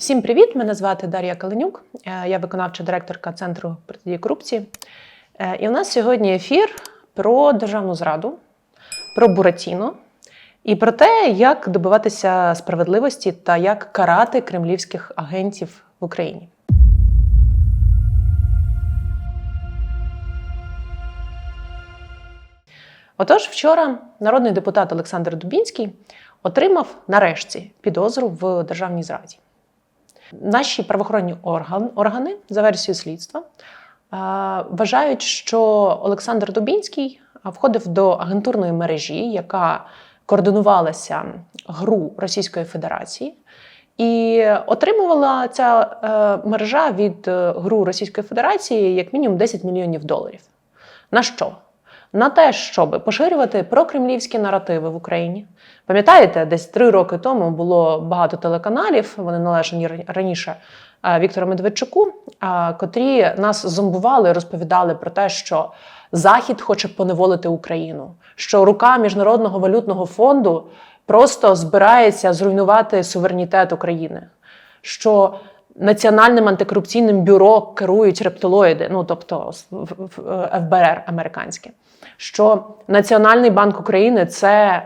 Всім привіт! Мене звати Дар'я Каленюк. Е, Я виконавча директорка Центру протидії корупції. Е, І у нас сьогодні ефір про державну зраду, про Буратіно і про те, як добиватися справедливості та як карати кремлівських агентів в Україні. Отож, вчора народний депутат Олександр Дубінський отримав нарешті підозру в державній зраді. Наші правоохоронні орган, органи за версією слідства е, вважають, що Олександр Дубінський входив до агентурної мережі, яка координувалася гру Російської Федерації, і отримувала ця е, мережа від е, гру Російської Федерації як мінімум 10 мільйонів доларів. На що? На те, щоб поширювати прокремлівські наративи в Україні. Пам'ятаєте, десь три роки тому було багато телеканалів, вони належані раніше е, Віктору Медведчуку, е, котрі нас зомбували, розповідали про те, що Захід хоче поневолити Україну, що рука Міжнародного валютного фонду просто збирається зруйнувати суверенітет України. що Національним антикорупційним бюро керують рептилоїди, ну тобто ФБР американське, що Національний банк України це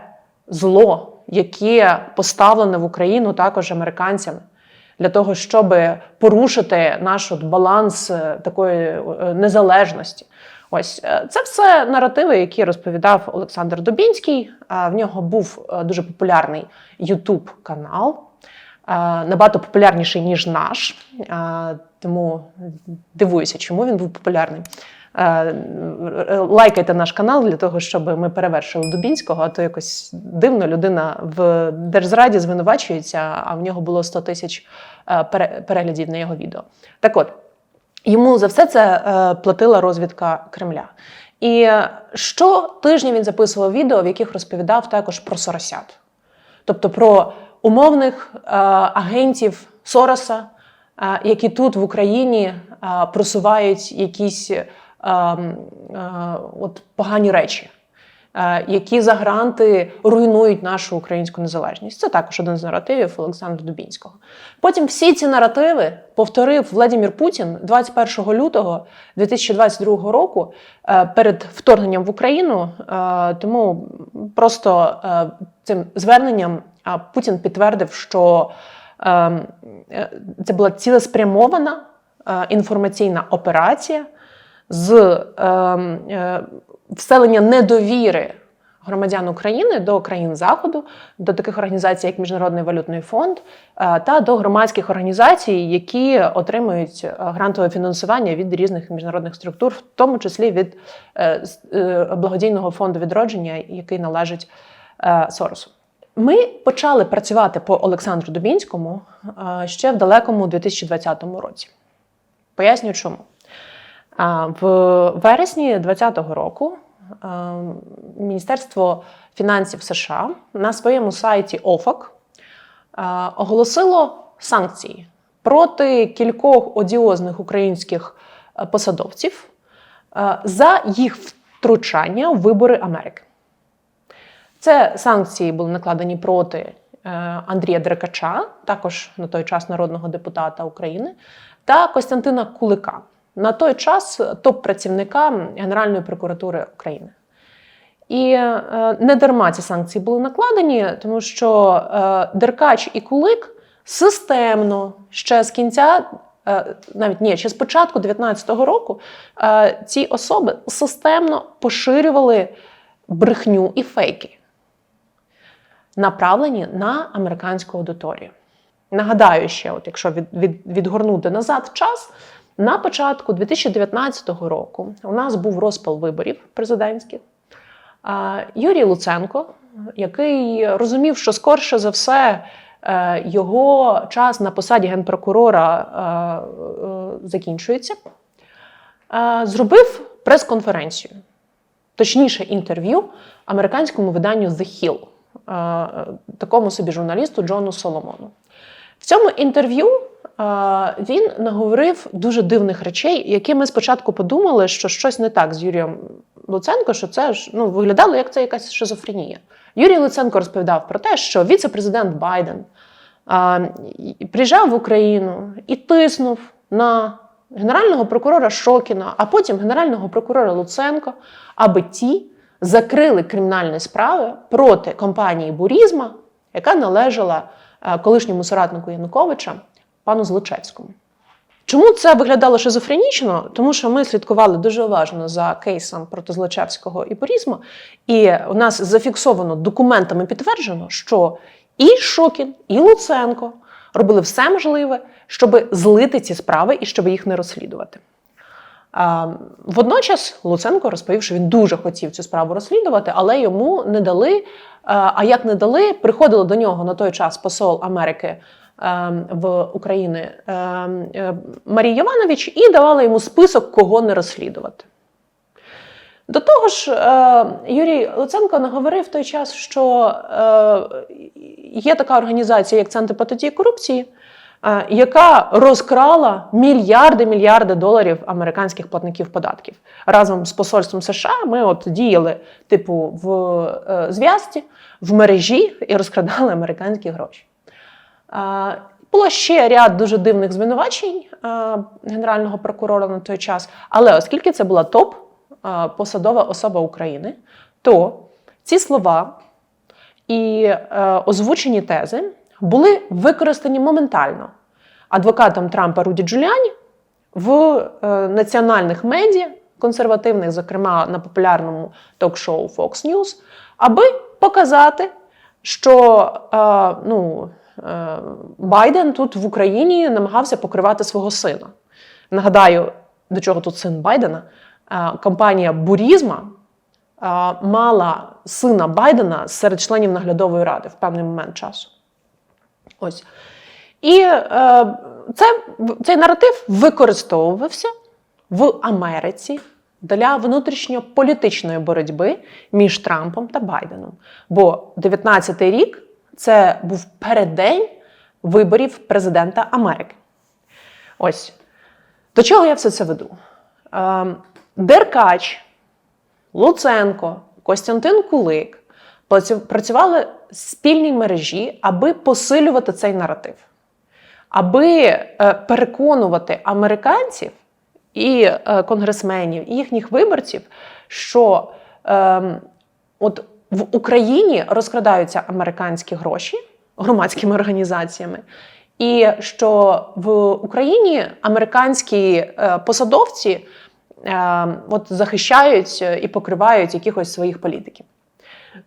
зло, яке поставлене в Україну також американцями, для того, щоб порушити наш от баланс е, такої е, незалежності. Ось е, це все наративи, які розповідав Олександр Дубінський. В нього був дуже популярний Ютуб канал набагато популярніший, ніж наш. Тому дивуюся, чому він був популярний. Лайкайте наш канал для того, щоб ми перевершили Дубінського, а то якось дивно людина в держзраді звинувачується, а в нього було 100 тисяч переглядів на його відео. Так от, йому за все це платила розвідка Кремля. І щотижня він записував відео, в яких розповідав також про соросят, тобто про умовних е, агентів Сороса, е, які тут в Україні е, просувають якісь от погані речі, які за гранти руйнують нашу українську незалежність. Це також один з наративів Олександра Дубінського. Потім всі ці наративи повторив Владимир Путін 21 лютого 2022 року перед вторгненням в Україну. Тому просто цим зверненням Путін підтвердив, що ем, е, це була цілеспрямована е, інформаційна операція з ем, е, вселення недовіри громадян України до країн Заходу, до таких організацій, як Міжнародний валютний фонд, та до громадських організацій, які отримують грантове фінансування від різних міжнародних структур, в тому числі від благодійного фонду відродження, який належить Соросу. Ми почали працювати по Олександру Дубінському е, ще в далекому 2020 році. Поясню, чому. В вересні 2020 року Міністерство фінансів США на своєму сайті ОФАК оголосило санкції проти кількох одіозних українських посадовців за їх втручання в вибори Америки. Це санкції були накладені проти е, Андрія Деркача, також на той час народного депутата України, та Костянтина Кулика, на той час топ-працівника Генеральної прокуратури України. І е, не дарма ці санкції були накладені, тому що е, Деркач і Кулик системно ще з кінця, навіть ні, ще з початку 2019 року, ці особи системно поширювали брехню і фейки направлені на американську аудиторію. Нагадаю ще, от якщо від, від, відгорнути назад час, на початку 2019 року у нас був розпал виборів президентських. Юрій Луценко, який розумів, що скорше за все е, його час на посаді генпрокурора е, е, закінчується, зробив прес-конференцію, точніше інтерв'ю американському виданню The Hill. Такому собі журналісту Джону Соломону. В цьому інтерв'ю він наговорив дуже дивних речей, які ми спочатку подумали, що щось не так з Юрієм Луценко, що це ж ну, виглядало як це якась шизофренія. Юрій Луценко розповідав про те, що віце-президент Байден а, приїжджав в Україну і тиснув на генерального прокурора Шокіна, а потім генерального прокурора Луценко, аби ті закрили кримінальні справи проти компанії Бурізма, яка належала колишньому соратнику Януковича, пану Злочевському. Чому це виглядало шизофренічно? Тому що ми слідкували дуже уважно за кейсом проти Злочевського і Порізма, і у нас зафіксовано документами підтверджено, що і Шокін, і Луценко робили все можливе, щоб злити ці справи і щоб їх не розслідувати. Водночас Луценко розповів, що він дуже хотів цю справу розслідувати, але йому не дали. А як не дали, приходило до нього на той час посол Америки в Україні ем, е, Марій Йованович і давали йому список, кого не розслідувати. До того ж, е, Юрій Луценко наговорив в той час, що е, є така організація, як Центр протидії корупції, яка розкрала мільярди мільярди доларів американських платників податків. Разом з посольством США ми от діяли, типу, в зв'язці, в мережі і розкрадали американські гроші. Було ще ряд дуже дивних звинувачень генерального прокурора на той час, але оскільки це була топ е, посадова особа України, то ці слова і е, озвучені тези були використані моментально адвокатом Трампа Руді Джуліані в е, національних медіа, консервативних, зокрема на популярному ток-шоу Fox News, аби показати, що е, ну, Байден тут в Україні намагався покривати свого сина. Нагадаю, до чого тут син Байдена? Е, компанія Бурізма е, мала сина Байдена серед членів наглядової ради в певний момент часу. Ось. І е, це, цей наратив використовувався в Америці для внутрішньополітичної боротьби між Трампом та Байденом. Бо 19-й рік це був переддень виборів президента Америки. Ось. До чого я все це веду? Е, Деркач, Луценко, Костянтин Кулик працювали в спільній мережі, аби посилювати цей наратив, аби е, переконувати американців і е, конгресменів, і їхніх виборців, що е, от в Україні розкрадаються американські гроші громадськими організаціями. І що в Україні американські е, посадовці е, от захищають і покривають якихось своїх політиків.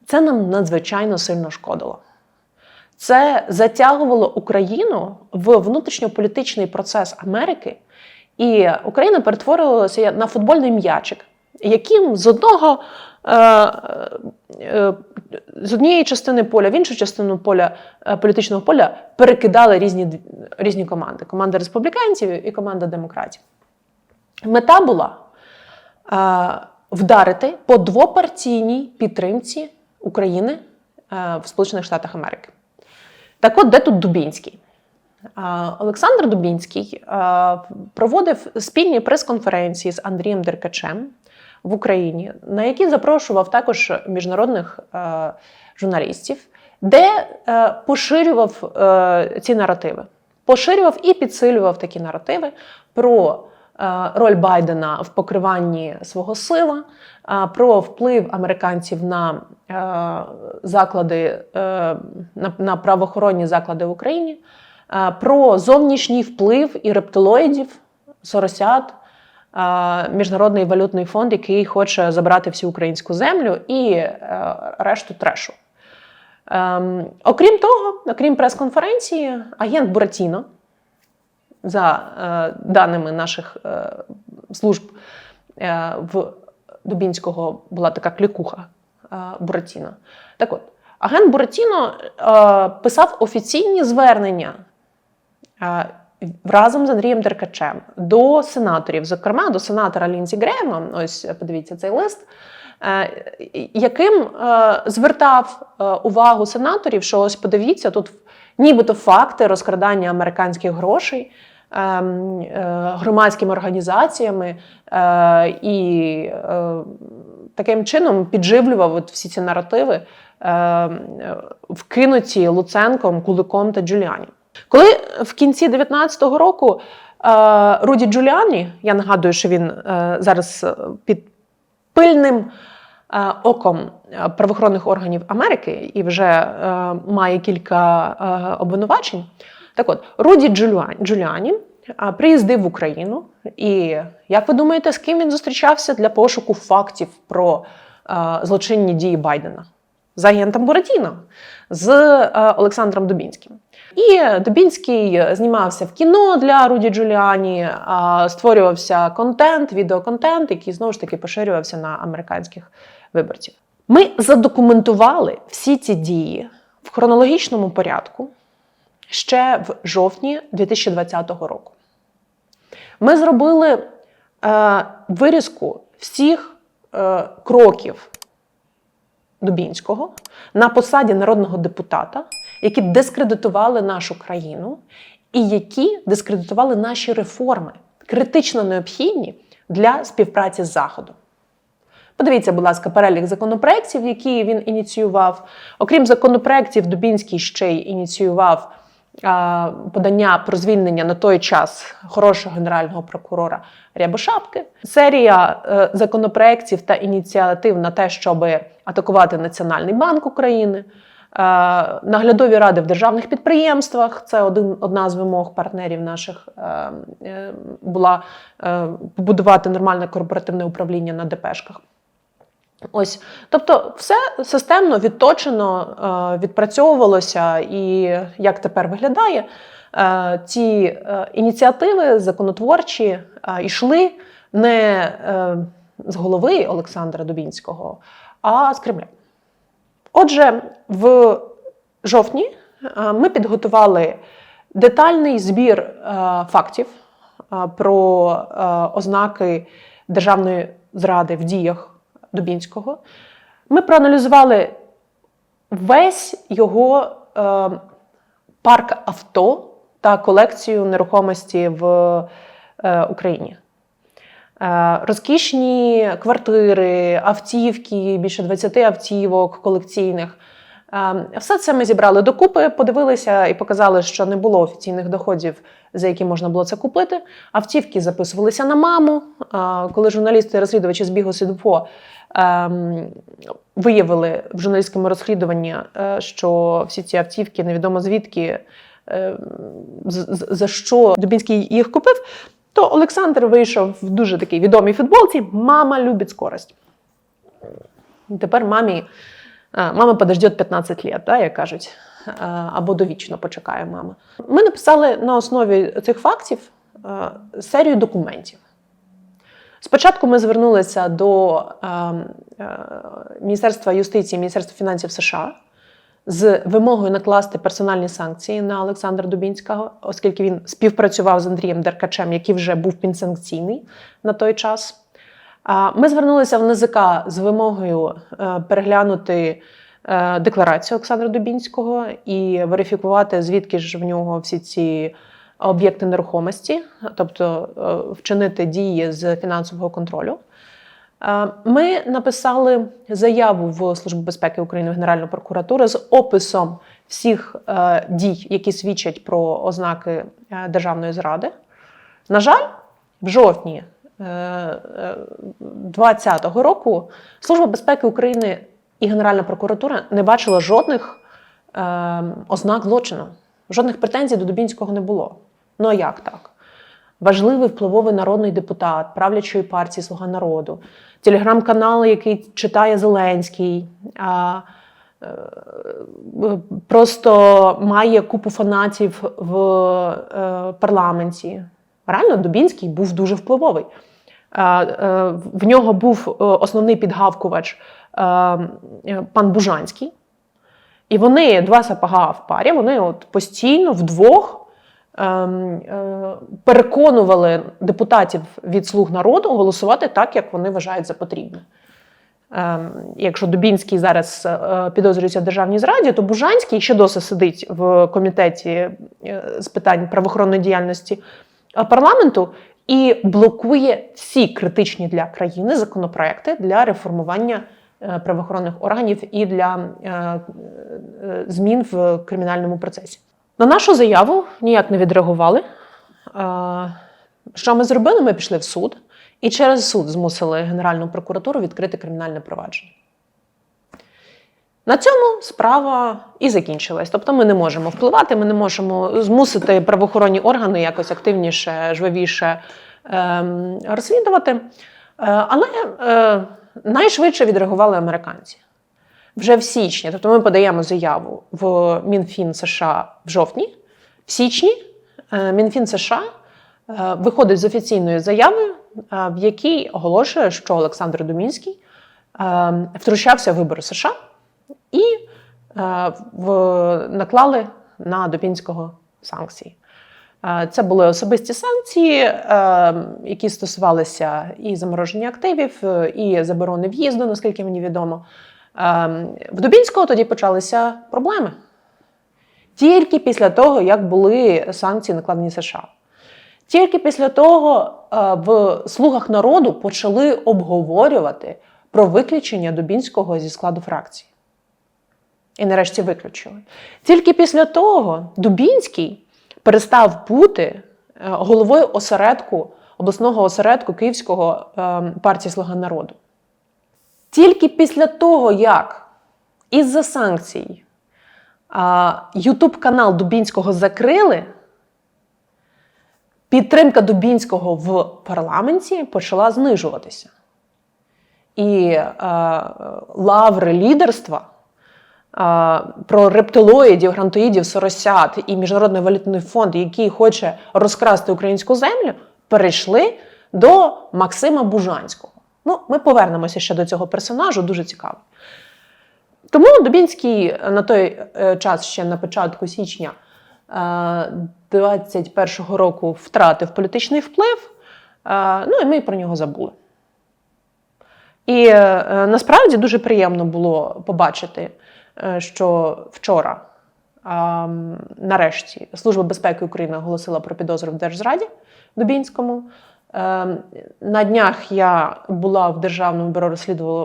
Це нам надзвичайно сильно шкодило. Це затягувало Україну в внутрішньополітичний процес Америки, і Україна перетворювалася на футбольний м'ячик, яким з одного е, е, з однієї частини поля в іншу частину поля е, політичного поля перекидали різні, різні команди: команда республіканців і команда демократів. Мета була вдарити по двопартійній підтримці України в Сполучених Штатах Америки. Так от, де тут Дубінський? Олександр Дубінський проводив спільні прес-конференції з Андрієм Деркачем в Україні, на які запрошував також міжнародних е, журналістів, де е, поширював е, ці наративи. Поширював і підсилював такі наративи про е, роль Байдена в покриванні свого сила, е, про вплив американців на е, заклади, е, на, на правоохоронні заклади в Україні, е, про зовнішній вплив і рептилоїдів, соросят, Міжнародний валютний фонд, який хоче забрати всю українську землю і е, решту трешу. Ем, окрім того, окрім прес-конференції, агент Буратіно, за е, даними наших е, служб, е, в Дубінського була така клікуха е, Буратіно. Так от, агент Буратіно е, писав офіційні звернення е, разом з Андрієм Деркачем до сенаторів, зокрема до сенатора Лінзі Грема. Ось подивіться цей лист. е, Яким е, звертав е, увагу сенаторів, що ось подивіться, тут нібито факти розкрадання американських грошей ем, громадськими організаціями і таким чином підживлював от всі ці наративи е, е, вкинуті Луценком, Куликом та Джуліані. Коли в кінці 19-го року е, Руді Джуліані, я нагадую, що він е, зараз е, під пильним оком правоохоронних органів Америки і вже має кілька обвинувачень. Так от, Руді Джуліані, приїздив в Україну, і як ви думаєте, з ким він зустрічався для пошуку фактів про злочинні дії Байдена? З агентом Буратіно, з Олександром Дубінським. І Дубінський знімався в кіно для Руді Джуліані, створювався контент, відеоконтент, який знову ж таки поширювався на американських виборців. Ми задокументували всі ці дії в хронологічному порядку ще в жовтні 2020 року. Ми зробили е, вирізку всіх е, кроків Дубінського на посаді народного депутата, які дискредитували нашу країну і які дискредитували наші реформи, критично необхідні для співпраці з Заходом. Подивіться, будь ласка, перелік законопроєктів, які він ініціював. Окрім законопроєктів, Дубінський ще й ініціював а, подання про звільнення на той час хорошого генерального прокурора Рябошапки. Серія е, законопроєктів та ініціатив на те, щоб атакувати Національний банк України. Е, Наглядові ради в державних підприємствах це один, одна з вимог партнерів наших е, е, була побудувати нормальне корпоративне управління на ДПшках. Ось, тобто, все системно відточено, відпрацьовувалося, і як тепер виглядає, ці ініціативи законотворчі йшли не з голови Олександра Дубінського, а з Кремля. Отже, в жовтні е, ми підготували детальний збір е, фактів е, про ознаки державної зради в діях Дубінського. Ми проаналізували весь його парк авто та колекцію нерухомості в Україні. Е, Розкішні квартири, автівки, більше 20 автівок колекційних. Е, Все це ми зібрали докупи, подивилися і показали, що не було офіційних доходів, за які можна було це купити. Автівки записувалися на маму. Е, Коли журналісти і розслідувачі з Бігу Сідуфо ем, виявили в журналістському розслідуванні, що всі ці автівки невідомо звідки, за що Дубінський їх купив, то Олександр вийшов в дуже такій відомій футболці Мама любить скорость. Тепер мамі, мама подождет 15 лет, да, як кажуть, або довічно почекає мама. Ми написали на основі цих фактів серію документів. Спочатку ми звернулися до Міністерства юстиції, Міністерства фінансів США з вимогою накласти персональні санкції на Олександра Дубінського, оскільки він співпрацював з Андрієм Деркачем, який вже був підсанкційний на той час. Ми звернулися в НЗК з вимогою е, переглянути е, декларацію Олександра Дубінського і верифікувати, звідки ж в нього всі ці об'єкти нерухомості, тобто е, вчинити дії з фінансового контролю. Е, Ми написали заяву в Службу безпеки України в Генеральну прокуратуру з описом всіх е, дій, які свідчать про ознаки е, державної зради. На жаль, в жовтні 2020 року Служба безпеки України і Генеральна прокуратура не бачила жодних ознак злочину, жодних претензій до Дубінського не було. Ну а як так? Важливий впливовий народний депутат правлячої партії Слуга народу, телеграм-канал, який читає Зеленський, а, е, просто має купу фанатів в е, парламенті. Реально, Дубінський був дуже впливовий. Е, В нього був основний підгавкувач пан Бужанський. І вони два сапога в парі, вони от постійно вдвох переконували депутатів від слуг народу голосувати так, як вони вважають за потрібне. Ем, Якщо Дубінський зараз е, підозрюється в державній зраді, то Бужанський ще досі сидить в комітеті е, з питань правоохоронної діяльності е, парламенту і блокує всі критичні для країни законопроекти для реформування е, правоохоронних органів і для е, е, змін в кримінальному процесі. На нашу заяву ніяк не відреагували. Що ми зробили? Ми пішли в суд і через суд змусили Генеральну прокуратуру відкрити кримінальне провадження. На цьому справа і закінчилась. Тобто ми не можемо впливати, ми не можемо змусити правоохоронні органи якось активніше, жвавіше ем, розслідувати. Е, але е, найшвидше відреагували американці. Вже в січні, тобто ми подаємо заяву в Мінфін США в жовтні, в січні е, Мінфін США е, виходить з офіційною заявою, е, в якій оголошує, що Олександр Думінський втручався в вибори США і наклали на Дубінського санкції. Це були особисті санкції, які стосувалися і замороження активів, і заборони в'їзду, наскільки мені відомо. Е, В Дубінського тоді почалися проблеми. Тільки після того, як були санкції накладені США. Тільки після того е, в слугах народу почали обговорювати про виключення Дубінського зі складу фракції. І нарешті виключили. Тільки після того Дубінський перестав бути е, головою осередку, обласного осередку Київського е, партії Слуга народу. Тільки після того, як із-за санкцій Ютуб канал Дубінського закрили, підтримка Дубінського в парламенті почала знижуватися. І е, лаври лідерства е, про рептилоїдів, грантоїдів, соросят і Міжнародний валютний фонд, який хоче розкрасти українську землю, перейшли до Максима Бужанського. Ну, ми повернемося ще до цього персонажу, дуже цікаво. Тому Дубінський на той е, час, ще на початку січня 21-го року, втратив політичний вплив. е, Ну і ми про нього забули. І е, насправді дуже приємно було побачити, е, що вчора, е, нарешті, Служба безпеки України оголосила про підозру в Держзраді Дубінському. Е, На днях я була в Державному бюро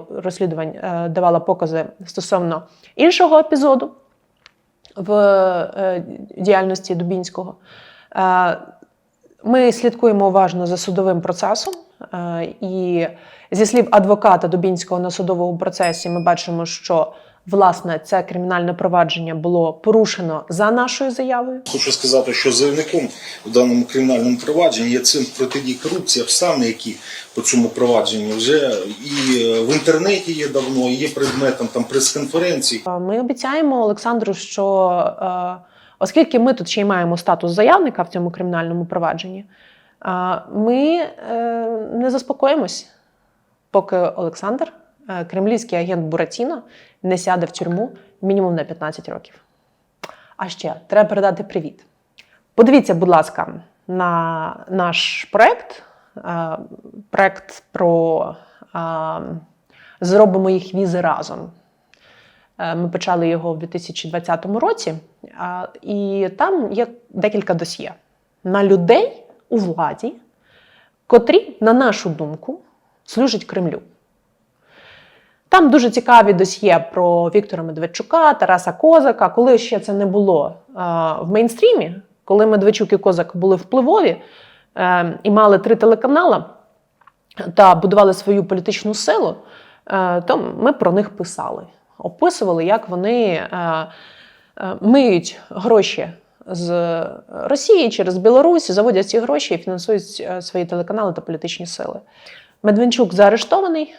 розслідувань, е, давала покази стосовно іншого епізоду в е, діяльності Дубінського. Е, Ми слідкуємо уважно за судовим процесом, і зі слів адвоката Дубінського на судовому процесі, ми бачимо, що власне це кримінальне провадження було порушено за нашою заявою. Хочу сказати, що заявником в даному кримінальному провадженні є центр протидії корупції, обставини, які по цьому провадженню вже і е, в інтернеті є давно, і є предметом там прес-конференцій. Е, Ми обіцяємо Олександру, що е, оскільки ми тут ще й маємо статус заявника в цьому кримінальному провадженні, ми е, не заспокоїмось, поки Олександр, кремлівський агент Буратіно, не сяде в тюрму мінімум на 15 років. А ще треба передати привіт. Подивіться, будь ласка, на наш проект. е, Проект про е, зробимо їх візи разом. Е, Ми почали його в 2020 році, і там є декілька досьє на людей у владі, котрі, на нашу думку, служать Кремлю. Там дуже цікаві досьє про Віктора Медведчука, Тараса Козака. Коли ще це не було в мейнстрімі, коли Медведчук і Козак були впливові е, і мали три телеканали та будували свою політичну силу, е, то ми про них писали, описували, як вони е, е, миють гроші з Росії через Білорусь, заводять ці гроші і фінансують свої телеканали та політичні сили. Медведчук заарештований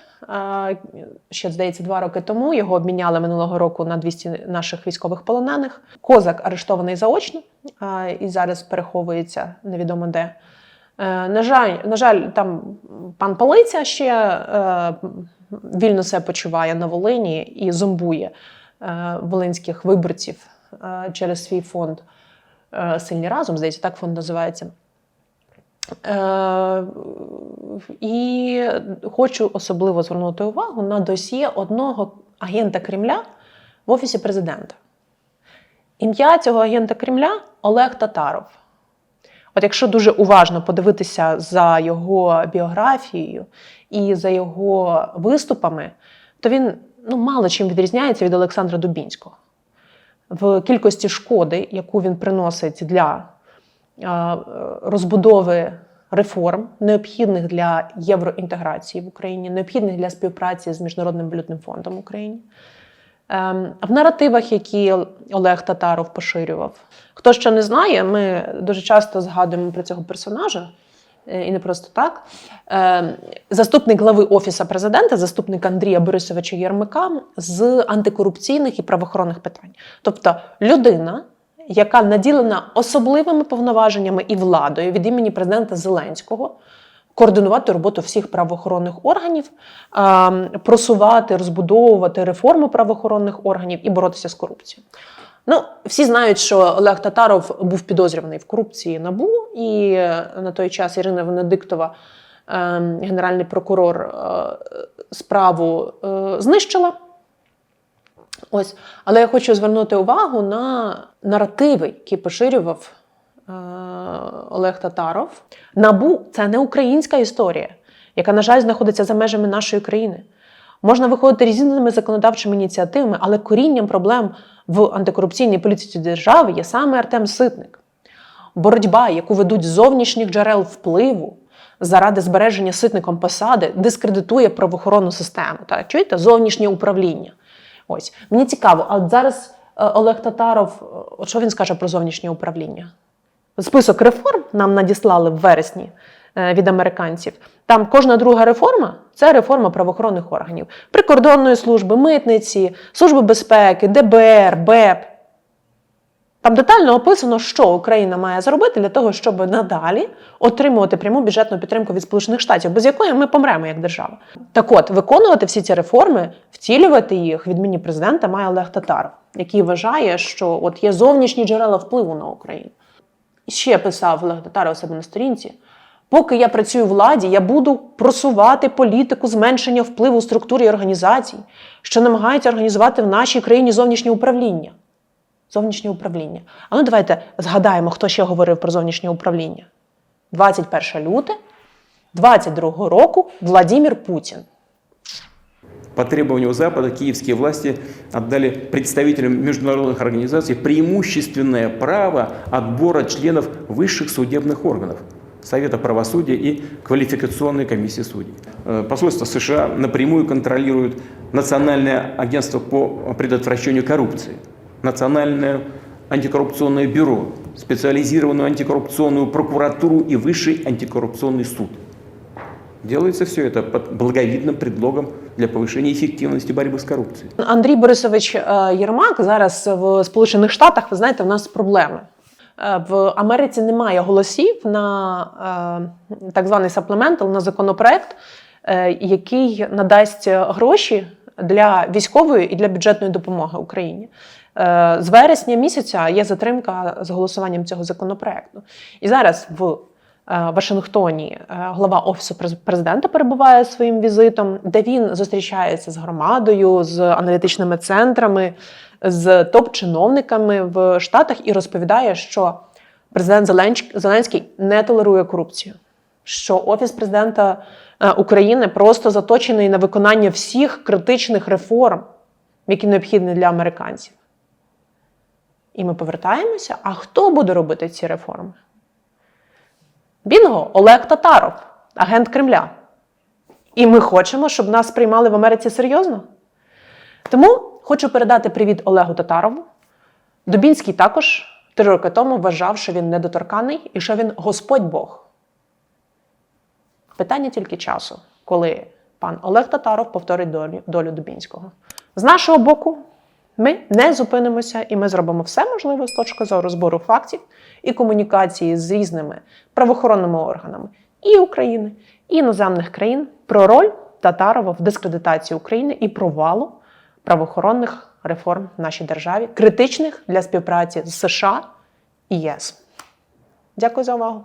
ще, здається, два роки тому. Його обміняли минулого року на 200 наших військових полонених. Козак арештований заочно і зараз переховується невідомо де. Е, На жаль, на жаль, там пан Палиця ще е, вільно себе почуває на Волині і зомбує е, волинських виборців через свій фонд Сильні разом, здається, так фонд називається. Е, і хочу особливо звернути увагу на досьє одного агента Кремля в Офісі президента. Ім'я цього агента Кремля Олег Татаров. От якщо дуже уважно подивитися за його біографією і за його виступами, то він ну, мало чим відрізняється від Олександра Дубінського. В кількості шкоди, яку він приносить для розбудови реформ, необхідних для євроінтеграції в Україні, необхідних для співпраці з Міжнародним валютним фондом в Україні. Ем, В наративах, які Олег Татаров поширював. Хто ще не знає, ми дуже часто згадуємо про цього персонажа, е, і не просто так. Ем, Заступник глави Офісу президента, заступник Андрія Борисовича Єрмика з антикорупційних і правоохоронних питань. Тобто людина, яка наділена особливими повноваженнями і владою від імені президента Зеленського, координувати роботу всіх правоохоронних органів, просувати, розбудовувати реформу правоохоронних органів і боротися з корупцією. Ну, всі знають, що Олег Татаров був підозрюваний в корупції набу, і е, на той час Ірина Венедиктова, ем, генеральний прокурор, е, справу е, знищила. Ось, але я хочу звернути увагу на наративи, які поширював е, Олег Татаров. Набу це не українська історія, яка, на жаль, знаходиться за межами нашої країни. Можна виходити різними законодавчими ініціативами, але корінням проблем в антикорупційній політиці держави є саме Артем Ситник. Боротьба, яку ведуть з зовнішніх джерел впливу заради збереження ситником посади, дискредитує правоохоронну систему. Так? Чуєте? Зовнішнє управління. Ось мені цікаво, а зараз е, Олег Татаров, е, от що він скаже про зовнішнє управління? Список реформ нам надіслали в вересні е, від американців. Там кожна друга реформа це реформа правоохоронних органів, прикордонної служби, митниці, служби безпеки, ДБР, БЕП. Там детально описано, що Україна має зробити для того, щоб надалі отримувати пряму бюджетну підтримку від Сполучених Штатів, без якої ми помремо як держава. Так от, виконувати всі ці реформи, втілювати їх від імені президента має Олег Татаров, який вважає, що от є зовнішні джерела впливу на Україну. І ще писав Олег Татаров у себе на сторінці. Поки я працюю в владі, я буду просувати політику зменшення впливу структур і організацій, що намагаються організувати в нашій країні зовнішнє управління. Зовнішнє управління. А ну давайте згадаємо, хто ще говорив про зовнішнє управління. 21 люте 22 року Владимир Путін. По требованию Запада киевские власти отдали представителям международных организаций преимущественное право отбора членов высших судебных органов Совета правосудия и квалификационной комиссии судей. Э, Посольство США напрямую контролирует Национальное агентство по предотвращению коррупции, Национальное антикоррупционное бюро, специализированную антикоррупционную прокуратуру и Высший антикоррупционный суд. Делается все это под благовидным предлогом для повышения эффективности борьбы с коррупцией. Андрій Борисович е, Єрмак зараз в Сполучених Штатах, ви знаєте, в нас проблеми. Е, В Америці немає голосів на е, так званий саплементал, на законопроект, е, який надасть гроші для військової і для бюджетної допомоги Україні. Е, З вересня місяця є затримка з голосуванням цього законопроекту. І зараз в е, Вашингтоні е, глава офісу през- президента перебуває своїм візитом, де він зустрічається з громадою, з аналітичними центрами, з топ-чиновниками в Штатах і розповідає, що президент Зеленський не толерує корупцію, що офіс президента України просто заточений на виконання всіх критичних реформ, які необхідні для американців. І ми повертаємося. А хто буде робити ці реформи? Бінго, Олег Татаров, агент Кремля. І ми хочемо, щоб нас приймали в Америці серйозно. Тому хочу передати привіт Олегу Татарову. Дубінський також три роки тому вважав, що він недоторканий і що він Господь Бог. Питання тільки часу, коли пан Олег Татаров повторить долю, долю Дубінського. З нашого боку, ми не зупинимося і ми зробимо все можливе з точки зору збору фактів і комунікації з різними правоохоронними органами і України, і іноземних країн про роль Татарова в дискредитації України і провалу правоохоронних реформ в нашій державі, критичних для співпраці з США і ЄС. Дякую за увагу.